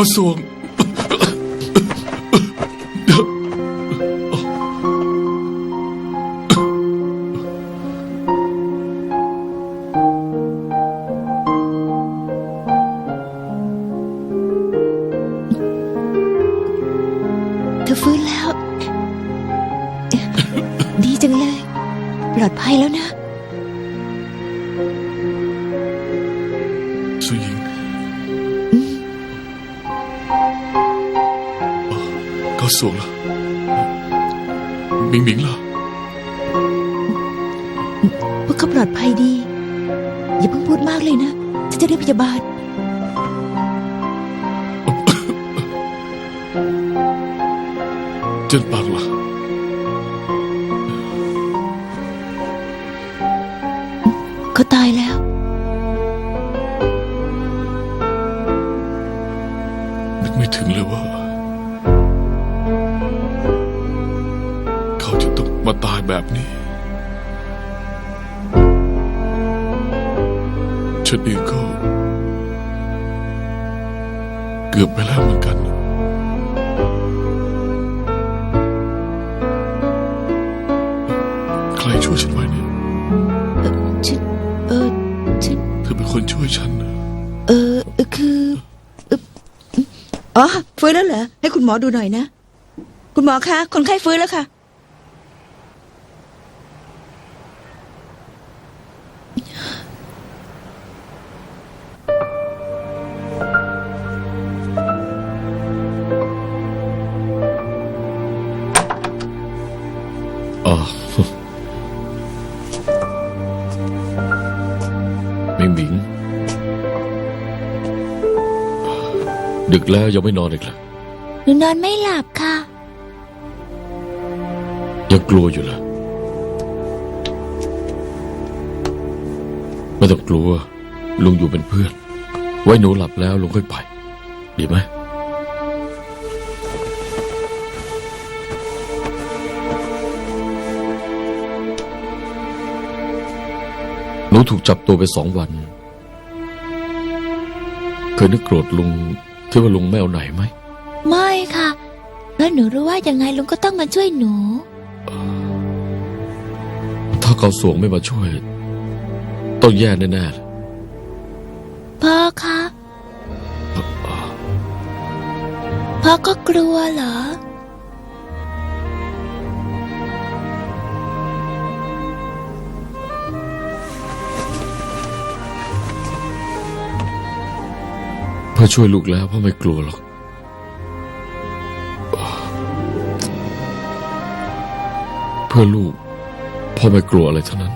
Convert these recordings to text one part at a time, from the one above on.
เกา ฉันจะเรียกพยาบาล เจนปา อเป็นคนช่วยฉันนะเออคืออ่ออ๋อฟื้นแล้วเหรอให้คุณหมอดูหน่อยนะ คุณหมอคะคนไข้ฟื้นแล้วค่ะ ดึกแล้วยังไม่นอนอีกเหรอหนูนอนไม่หลับค่ะ ยังกลัวอยู่เหรอไม่ต้องกลัว ลุงอยู่เป็นเพื่อน ไว้หนูหลับแล้วลุงค่อยไป ดีไหมหนูถูกจับตัวไปสองวัน เคยนึกโกรธลุง ที่ว่าลุงไม่เอาไหนไหมไม่ค่ะเพราะหนูรู้ว่ายังไงลุงก็ต้องมาช่วยหนู ถ้าเกาสวงไม่มาช่วย ต้องแย่แน่ๆเลยพ่อคะพ่อก็กลัวเหรอ พ่อช่วยลูกแล้วพ่อไม่กลัวหรอก เพื่อลูก พ่อไม่กลัวอะไรทั้งนั้น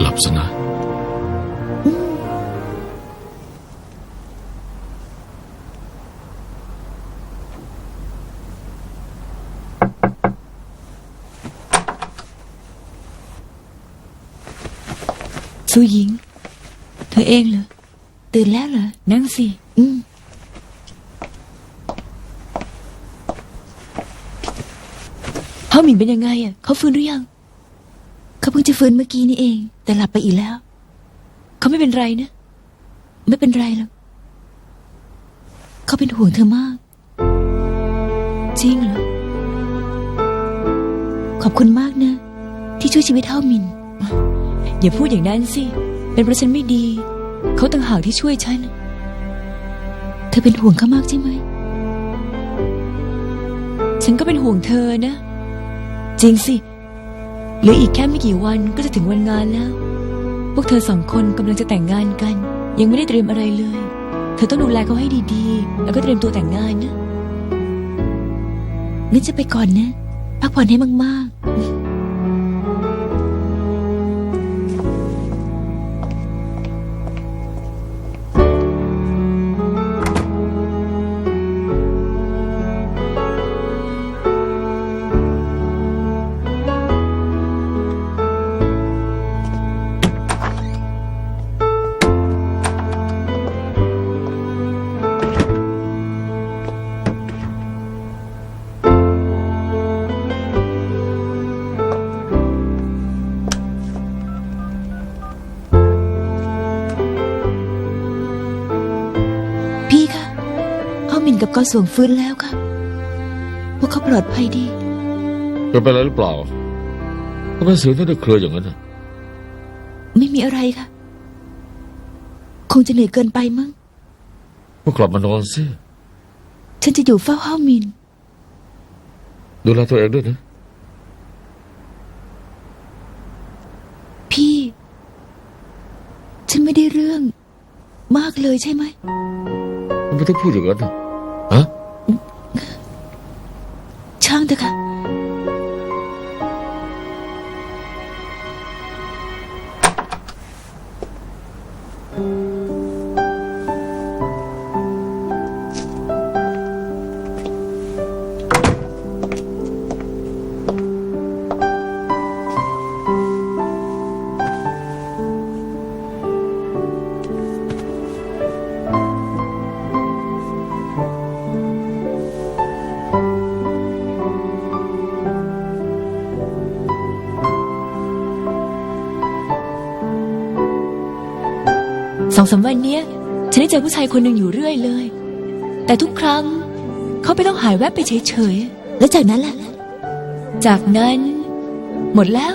หลับซะนะ สุหญิง เธอเองเหรอ ตื่นแล้วเหรอ นั่งสิ อืม พ่อหมิงเป็นยังไงอะ เขาฟื้นหรือยัง เขาเพิ่งจะฟื้นเมื่อกี้นี่เอง แต่หลับไปอีกแล้ว เขาไม่เป็นไรนะ ไม่เป็นไรหรอก เขาเป็นห่วงเธอมาก จริงเหรอ ขอบคุณมากนะ ที่ช่วยชีวิตเฮามิน อย่าพูดอย่างนั้นสิ เป็นเพราะฉันไม่ดี เขาต่างหากที่ช่วยฉัน เธอเป็นห่วงเขามากใช่ไหม ฉันก็เป็นห่วงเธอนะ จริงสิเหลืออีกแค่ไม่กี่วันก็จะถึงวันงานแล้ว พวกเธอสองคนกำลังจะแต่งงานกัน ยังไม่ได้เตรียมอะไรเลย เธอต้องดูแลเขาให้ดีๆ แล้วก็เตรียมตัวแต่งงานนะงั้นจะไปก่อนนะ พักผ่อนให้มากๆ กับกอสวงฟื้นแล้วค่ะ พวกเขาปลอดภัยดี เป็นไปอะไรหรือเปล่าทำไมเสียงท่านได้เคลืออย่างนั้นน่ะไม่มีอะไรค่ะ คงจะเหนื่อยเกินไปมั้ง ก็กลับมานอนสิฉันจะอยู่เฝ้าเฮ้ามิน ดูแลตัวเองด้วยนะพี่ ฉันไม่ได้เรื่อง มากเลยใช่ไหม ทำไมต้องพูดอย่างนั้นน่ะ สองสามวันเนี้ยฉันได้เจอผู้ชายคนหนึ่งอยู่เรื่อยเลย แต่ทุกครั้งเขาไปต้องหายแวบไปเฉยๆ แล้วจากนั้นล่ะ จากนั้น หมดแล้ว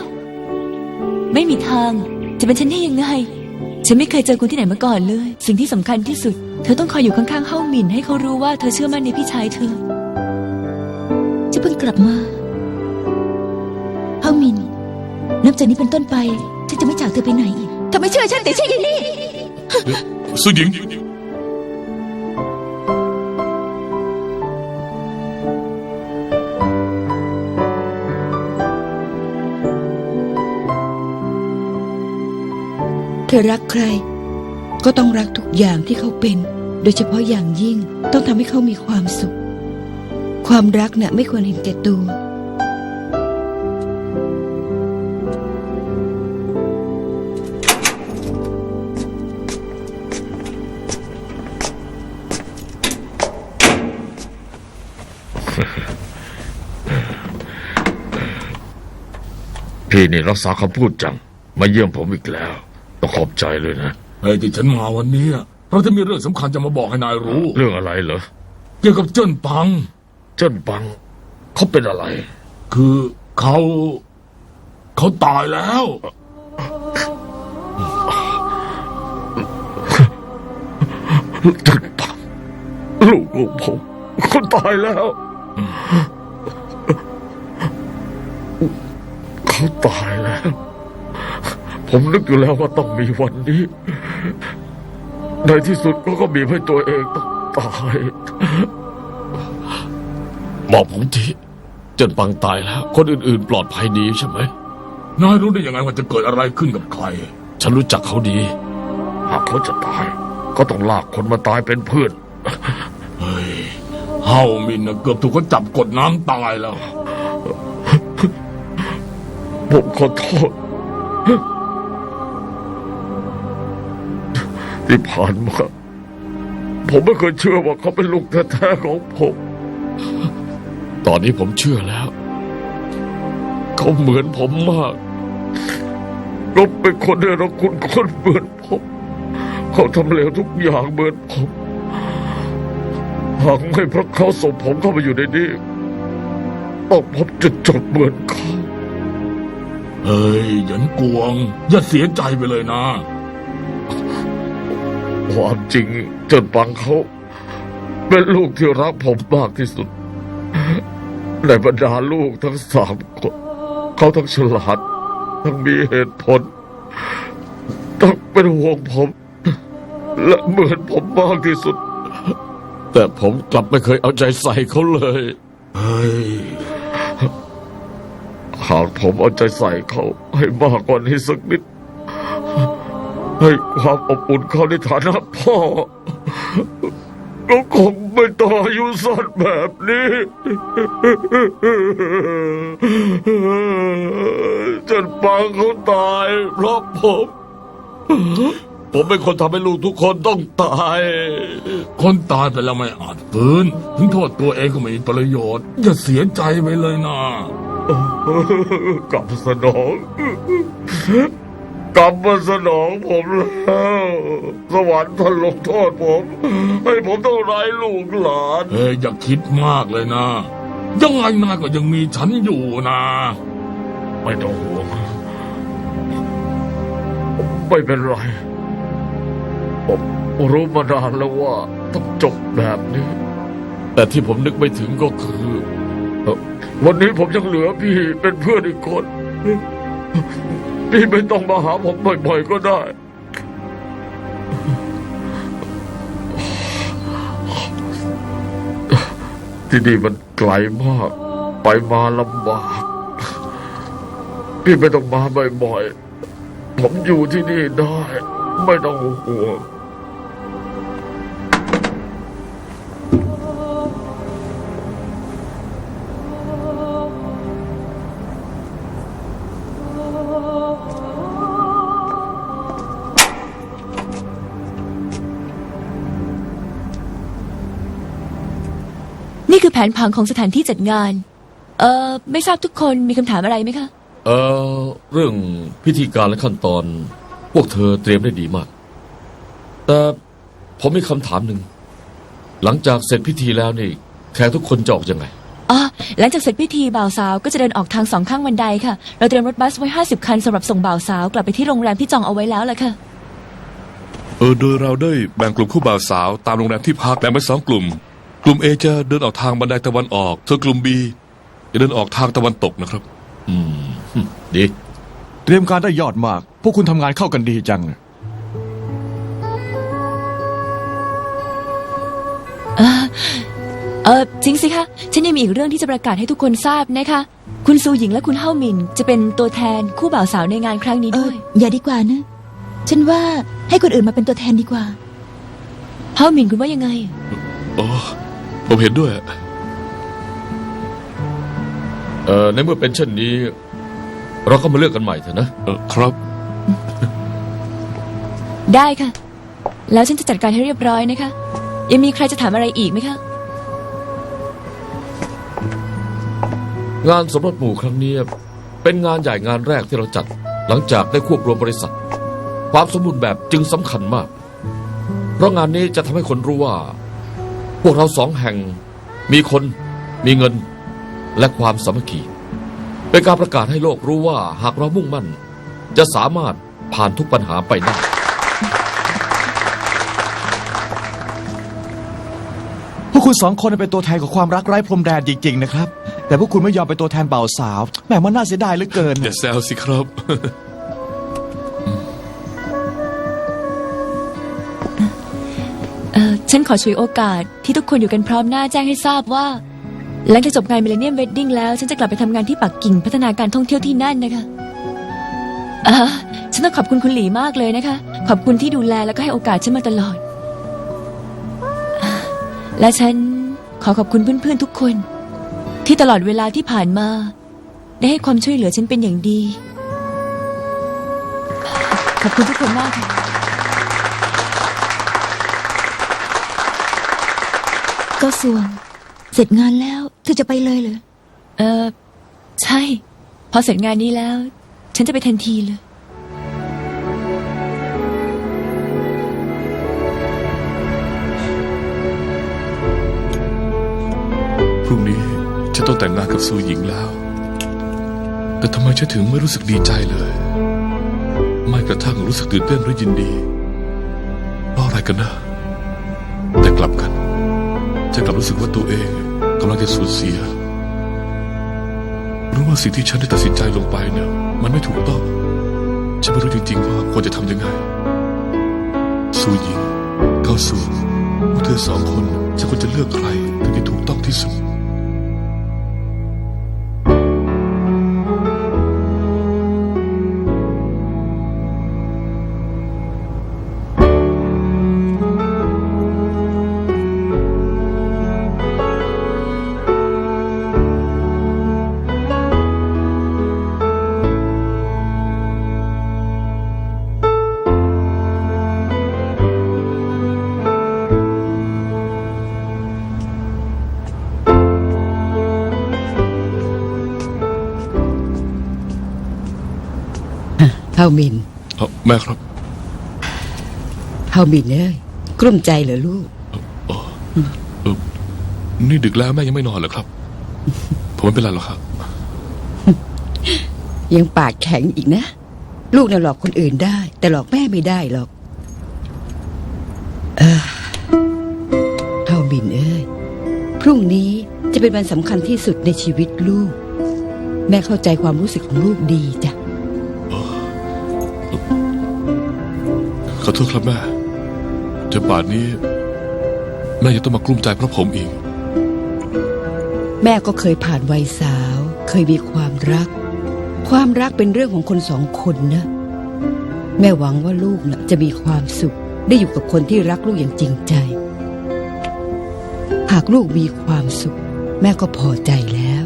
ไม่มีทางจะเป็นฉันได้ยังไง ฉันไม่เคยเจอคุณที่ไหนมาก่อนเลย สิ่งที่สำคัญที่สุด เธอต้องคอยอยู่ข้างๆเฮ้าหมินให้เขารู้ว่าเธอเชื่อมั่นในพี่ชายเธอ จะเพิ่งกลับมาเฮ้าหมิน นับจากนี้เป็นต้นไป ฉันจะไม่จากเธอไปไหนอีก เธอไม่เชื่อฉันแต่ใช่ที่นี่ สุหญิง เธอรักใคร ก็ต้องรักทุกอย่างที่เขาเป็น โดยเฉพาะอย่างยิ่งต้องทำให้เขามีความสุข ความรักเน่ะไม่ควรเห็นแก่ตัว นี่รักษาคำพูดจัง มาเยี่ยมผมอีกแล้วต้องขอบใจเลยนะไอ้ที่ฉันมาวันนี้อะเราจะมีเรื่องสำคัญจะมาบอกให้นายรู้ เรื่องอะไรเหรอเกี่ยวกับเจิ้นปัง เจิ้นปัง เขาเป็นอะไร คือเขาเขาตายแล้ว เจิ้นปัง ลูกของผมเขาตายแล้ว ตายแล้ว ผมนึกอยู่แล้วว่าต้องมีวันนี้ ในที่สุดก็ก็บีบให้ตัวเองต้องตายบอกผมทีเจิ้นปังตายแล้ว คนอื่นๆ ปลอดภัยดีใช่ไหมนายรู้ได้ยังไงว่าจะเกิดอะไรขึ้นกับใคร ฉันรู้จักเขาดี หากเขาจะตาย ก็ต้องลากคนมาตายเป็นเพื่อนเฮ้ยเฮามินน่ะเกือบถูกเขาจับกดน้ำตายแล้ว ผมขอโทษ ที่ผ่านมา ผมไม่เคยเชื่อว่าเขาเป็นลูกแท้ๆของผม ตอนนี้ผมเชื่อแล้ว เขาเหมือนผมมากเขาเป็นคนเนรคุณคนเหมือนผม เขาทำเลวทุกอย่างเหมือนผมหากไม่เพราะเขาส่งผมเข้ามาอยู่ในนี้ต้องพบจุดจบเหมือนเขา เฮ้ยหยันกวง อย่าเสียใจไปเลยนะ ความจริงเจินปังเขา เป็นลูกที่รักผมมากที่สุด ในบรรดาลูกทั้งสามคนเขาทั้งฉลาด ทั้งมีเหตุผล ทั้งเป็นห่วงผม และเหมือนผมมากที่สุด แต่ผมกลับไม่เคยเอาใจใส่เขาเลย เฮ้ย หากผมเอาใจใส่เขาให้มากกว่านี้สักนิด ให้ความอบอุ่นเขาในฐานะพ่อ ก็คงไม่ต่ออายุสั้นแบบนี้ จนปังเขาตายเพราะผม ผมเป็นคนทำให้ลูกทุกคนต้องตาย คนตายไปแล้วไม่อาจฟื้นถึงโทษตัวเองก็ไม่มีประโยชน์ อย่าเสียใจไปเลยนะ กลับสนองกรรมมาสนองผมแล้ว สวรรค์ท่านลงโทษผม ให้ผมต้องไร้ลูกหลานเฮ้ยอย่าคิดมากเลยนะ ยังไงนายก็ยังมีฉันอยู่นะ ไม่ต้องห่วงไม่เป็นไรผมรู้มานานแล้วว่าต้องจบแบบนี้ แต่ที่ผมนึกไม่ถึงก็คือเอ่อ วันนี้ผมยังเหลือพี่เป็นเพื่อนอีกคน พี่ไม่ต้องมาหาผมบ่อยๆก็ได้ ที่นี่มันไกลมาก ไปมาลำบาก พี่ไม่ต้องมาบ่อยๆผมอยู่ที่นี่ได้ ไม่ต้องห่วง นี่คือแผนผังของสถานที่จัดงาน เอ่อ ไม่ทราบทุกคนมีคำถามอะไรไหมคะ เอ่อ เรื่องพิธีการและขั้นตอน พวกเธอเตรียมได้ดีมาก แต่ผมมีคำถามหนึ่ง หลังจากเสร็จพิธีแล้วนี่ แขกทุกคนจะออกยังไง อ๋อ หลังจากเสร็จพิธีบ่าวสาวก็จะเดินออกทางสองข้างบันไดค่ะ เราเตรียมรถบัสไว้ห้าสิบคันสำหรับส่งบ่าวสาวกลับไปที่โรงแรมที่จองเอาไว้แล้วล่ะค่ะ เออโดยเราได้แบ่งกลุ่มคู่บ่าวสาวตามโรงแรมที่พักแบ่งเป็นสองกลุ่ม กลุ่ม A จะเดินออกทางบันไดตะวันออกส่วนกลุ่ม B จะเดินออกทางตะวันตกนะครับ อืมดี เตรียมการได้ยอดมาก พวกคุณทำงานเข้ากันดีจังเออเออจริงสิคะ ฉันยังมีอีกเรื่องที่จะประกาศให้ทุกคนทราบนะคะ คุณซูหญิงและคุณเฮ้าหมิน จะเป็นตัวแทนคู่บ่าวสาวในงานครั้งนี้เอด้อวยอย่าดีกว่านะ ฉันว่าให้คนอื่นมาเป็นตัวแทนดีกว่า เฮ้าหมินคุณว่ายังไง อ๋อ ผมเห็นด้วย เอ่อ ในเมื่อเป็นเช่นนี้ เราก็มาเลือกกันใหม่เถอะนะ เออครับ ได้ค่ะ แล้วฉันจะจัดการให้เรียบร้อยนะคะ ยังมีใครจะถามอะไรอีกไหมคะ งานสมรสหมู่ครั้งนี้ เป็นงานใหญ่งานแรกที่เราจัด หลังจากได้ควบรวมบริษัท ความสมบูรณ์แบบจึงสำคัญมาก เพราะงานนี้จะทำให้คนรู้ว่า พวกเราสองแห่งมีคนมีเงินและความสามัคคีเป็นการประกาศให้โลกรู้ว่าหากเรามุ่งมั่น จะสามารถผ่านทุกปัญหาไปได้ พวกคุณสองคนเป็นตัวแทนของความรักไร้พรมแดนจริงๆนะครับ แต่พวกคุณไม่ยอมเป็นตัวแทนบ่าวสาวแหมมันน่าเสียดายเหลือเกิน อย่าแซวสิครับ ฉันขอช่วยโอกาสที่ทุกคนอยู่กันพร้อมหน้าแจ้งให้ทราบว่า หลังจากจบงานมิเลเนียมเวดดิ้งแล้ว ฉันจะกลับไปทำงานที่ปักกิ่งพัฒนาการท่องเที่ยวที่นั่นนะคะอ่าฉันต้องขอบคุณคุณหลีมากเลยนะคะ ขอบคุณที่ดูแลแล้วก็ให้โอกาสฉันมาตลอดอ่าและฉันขอขอบคุณเพื่อนๆทุกคน ที่ตลอดเวลาที่ผ่านมา ได้ให้ความช่วยเหลือฉันเป็นอย่างดี ขอบคุณทุกคนมากค่ะ ก็ส่วน เสร็จงานแล้วเธอจะไปเลยเหรอ เออ ใช่ พอเสร็จงานนี้แล้ว ฉันจะไปทันทีเลย พรุ่งนี้ฉันต้องแต่งงานกับซูหญิงแล้ว แต่ทำไมฉันถึงไม่รู้สึกดีใจเลย ไม่กระทั่งรู้สึกตื่นเต้นหรือยินดีเพราะอะไรกันนะ แต่กลับกัน ฉันกลับรู้สึกว่าตัวเองกำลังจะสูญเสีย รู้ว่าสิ่งที่ฉันได้ตัดสินใจลงไปเนี่ยมันไม่ถูกต้อง ฉันไม่รู้จริงๆว่าควรจะทำยังไงซูหญิงเก้าสูพวกเธอสองคนฉันควรจะเลือกใครถึงจะถูกต้องที่สุดามินเอ้าแม่ครับเฮาบินเอ้ยกลุ้มใจเหรอลูก เออนี่ดึกแล้วแม่ยังไม่นอนเหรอครับ ผมไม่เป็นไรหรอกครับ ยังปากแข็งอีกนะ ลูกน่ะหลอกคนอื่นได้ แต่หลอกแม่ไม่ได้หรอก เออเท่าบินเอ้ยพรุ่งนี้จะเป็นวันสำคัญที่สุดในชีวิตลูก แม่เข้าใจความรู้สึกของลูกดีจ้ะ โทษครับแม่จนป่านนี้ แม่ยังต้องมากลุ้มใจเพราะผมอีก แม่ก็เคยผ่านวัยสาว เคยมีความรัก ความรักเป็นเรื่องของคนสองคนนะ แม่หวังว่าลูกนะจะมีความสุข ได้อยู่กับคนที่รักลูกอย่างจริงใจ หากลูกมีความสุข แม่ก็พอใจแล้ว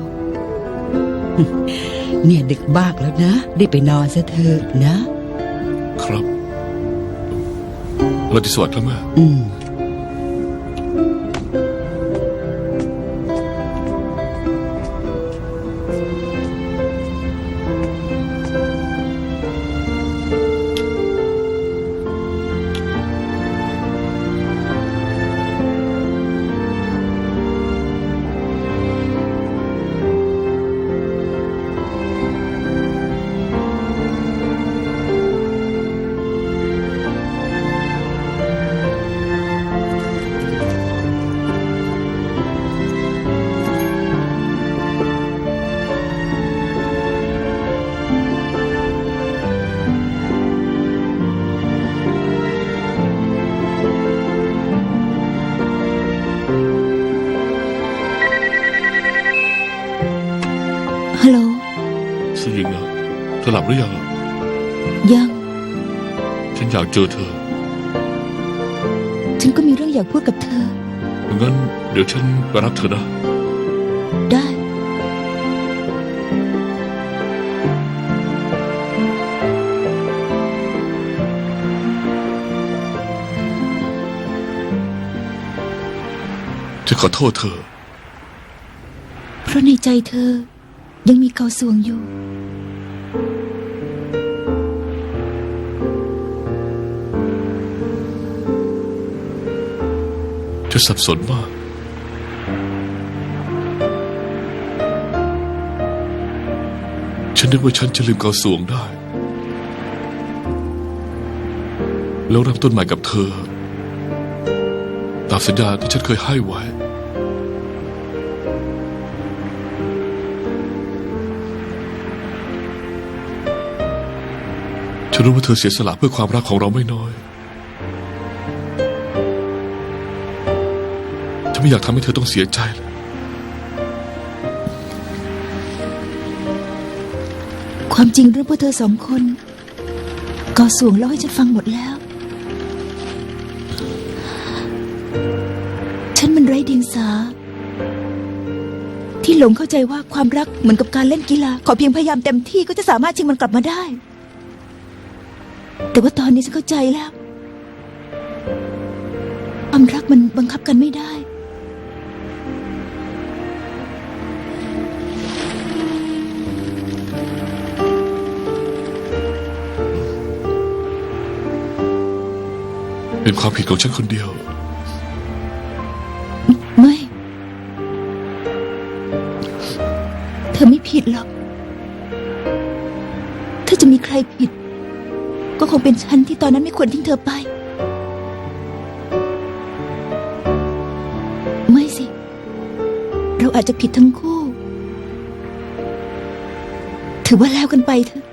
เนี่ยดึกบ้ากแล้วนะ ได้ไปนอนซะเถอะนะ เราจะสวัสดิ์ครับแม่ อืม รือยังอะยัง ฉันอยากเจอเธอ ฉันก็มีเรื่องอยากพูดกับเธอ งั้นเดี๋ยวฉันไปรับเธอนะ ได้ ฉันขอโทษเธอ เพราะในใจเธอยังมีเกาสวงอยู่ ฉันสับสนมากฉันนึกว่าฉันจะลืมเกาสวงได้ แล้วริ่มต้นใหม่กับเธอ ตามสัญญาที่ฉันเคยให้ไว้ ฉันรู้ว่าเธอเสียสละเพื่อความรักของเราไม่น้อย ไม่อยากทำให้เธอต้องเสียใจเลยความจริงเรื่องพวกเธอสองคนกาสวงเล่าให้ฉันฟังหมดแล้ว ฉันมันไร้เดียงสา ที่หลงเข้าใจว่าความรักเหมือนกับการเล่นกีฬา ขอเพียงพยายามเต็มที่ก็จะสามารถชิงมันกลับมาได้ แต่ว่าตอนนี้ฉันเข้าใจแล้ว ความรักมันบังคับกันไม่ได้ เป็นความผิดของฉันคนเดียว ไม่ เธอไม่ผิดหรอก ถ้าจะมีใครผิด ก็คงเป็นฉันที่ตอนนั้นไม่ควรทิ้งเธอไป ไม่สิ เราอาจจะผิดทั้งคู่ ถือว่าแล้วกันไปเถอะ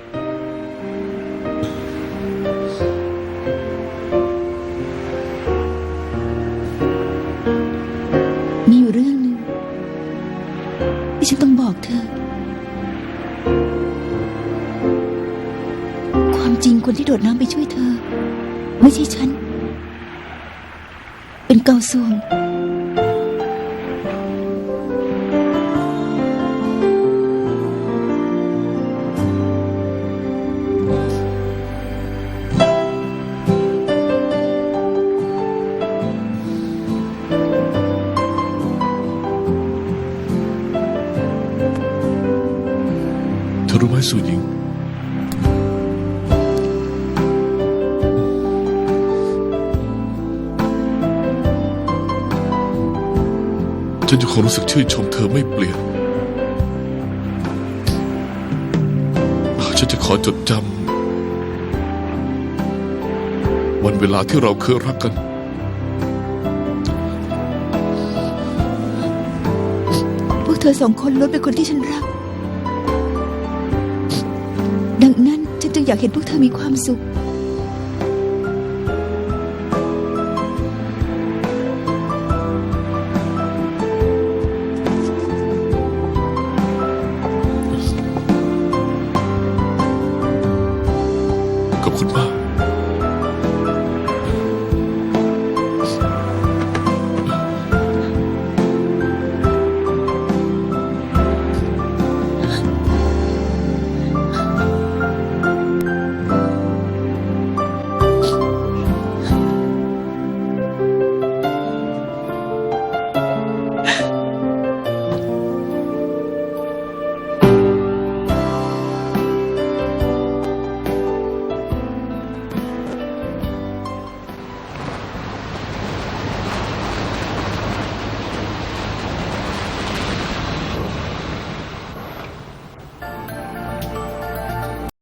ที่ฉันต้องบอกเธอ ความจริงคนที่โดดน้ำไปช่วยเธอ ไม่ใช่ฉัน เป็นเกาซวง 会输赢。ฉันจะคงรู้สึกชื่นชมเธอไม่เปลี่ยน ฉันจะขอจดจำวันเวลาที่เราเคยรักกันพวกเธอสองคนล้วนเป็นคนที่ฉันรัก อยากเห็นพวกเธอมีความสุข